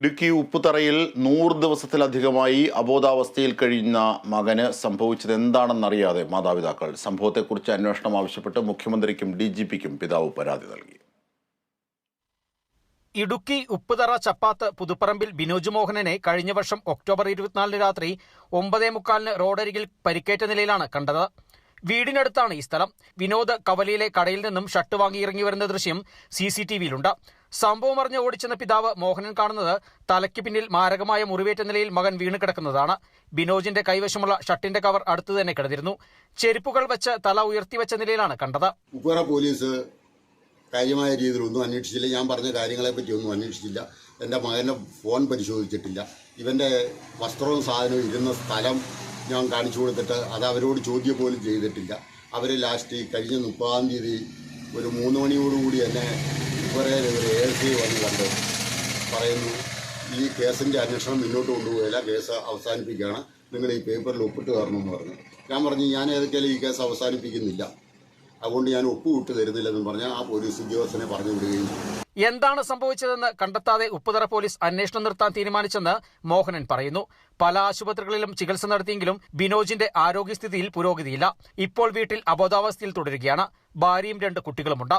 ഇടുക്കി ഉപ്പുതറയിൽ നൂറ് ദിവസത്തിലധികമായി അബോധാവസ്ഥയിൽ കഴിയുന്ന മകന് സംഭവിച്ചത് എന്താണെന്നറിയാതെ മാതാപിതാക്കൾ സംഭവത്തെക്കുറിച്ച് അന്വേഷണം ആവശ്യപ്പെട്ട് മുഖ്യമന്ത്രിക്കും ഡി ജി പിക്കും പിതാവ് പരാതി നൽകി. ഇടുക്കി ഉപ്പുതറ ചപ്പാത്ത് പുതുപ്പറമ്പിൽ ബിനോജ് മോഹനനെ കഴിഞ്ഞ വർഷം ഒക്ടോബർ ഇരുപത്തിനാലിന് രാത്രി ഒമ്പതേ മുക്കാലിന് റോഡരികിൽ പരിക്കേറ്റ നിലയിലാണ് കണ്ടത്. വീടിനടുത്താണ് ഈ സ്ഥലം. വിനോദ് കവലയിലെ കടയിൽ നിന്നും ഷർട്ട് വാങ്ങി ഇറങ്ങി വരുന്ന ദൃശ്യം സി സി ടി വിയിലുണ്ട്. സംഭവം അറിഞ്ഞ് ഓടിച്ചെന്ന പിതാവ് മോഹനൻ കാണുന്നത് തലയ്ക്ക് പിന്നിൽ മാരകമായ മുറിവേറ്റ നിലയിൽ മകൻ വീണ് കിടക്കുന്നതാണ്. ബിനോജിന്റെ കൈവശമുള്ള ഷട്ടിന്റെ കവർ അടുത്തു തന്നെ കിടന്നിരുന്നു. ചെരുപ്പുകൾ വെച്ച് തല ഉയർത്തി വെച്ച നിലയിലാണ് കണ്ടത്. ഉപ്പുറ പോലീസ് കാര്യമായ രീതിയിൽ ഒന്നും അന്വേഷിച്ചില്ല. ഞാൻ പറഞ്ഞ കാര്യങ്ങളെ പറ്റി ഒന്നും അന്വേഷിച്ചില്ല. എന്റെ മകന്റെ ഫോൺ പരിശോധിച്ചിട്ടില്ല. ഇവന്റെ വസ്ത്രവും സാധനവും ഇരുന്ന സ്ഥലം ഞാൻ കാണിച്ചു കൊടുത്തിട്ട് അത് അവരോട് ചോദ്യം പോലും ചെയ്തിട്ടില്ല. അവർ ലാസ്റ്റ് കഴിഞ്ഞ മുപ്പതാം തീയതി ഒരു മൂന്ന് മണിയോടുകൂടി എന്നെ ഉപ്പുറയിൽ ഒരു എ സി വന്ന് കണ്ട് പറയുന്നു ഈ കേസിന്റെ അന്വേഷണം മുന്നോട്ട് കൊണ്ടുപോകില്ല കേസ് അവസാനിപ്പിക്കുകയാണ്. നിങ്ങൾ ഈ പേപ്പറിൽ ഒപ്പിട്ട് തരണമെന്ന് പറഞ്ഞു. ഞാൻ പറഞ്ഞു ഞാൻ ഏതൊക്കെയാലും ഈ കേസ് അവസാനിപ്പിക്കുന്നില്ല. അതുകൊണ്ട് ഞാൻ ഒപ്പുവിട്ട് തരുന്നില്ലെന്ന് പറഞ്ഞാൽ ആ പോലീസ് ഉദ്യോഗസ്ഥനെ പറഞ്ഞു വിടുകയും എന്താണ് സംഭവിച്ചതെന്ന് കണ്ടെത്താതെ ഉപ്പുതറ പോലീസ് അന്വേഷണം നിർത്താൻ തീരുമാനിച്ചെന്ന് മോഹനൻ പറയുന്നു. പല ആശുപത്രികളിലും ചികിത്സ നടത്തിയെങ്കിലും ബിനോജിന്റെ ആരോഗ്യസ്ഥിതിയിൽ പുരോഗതിയില്ല. ഇപ്പോൾ വീട്ടിൽ അബോധാവസ്ഥയിൽ തുടരുകയാണ്. ഭാര്യയും രണ്ട് കുട്ടികളുമുണ്ട്.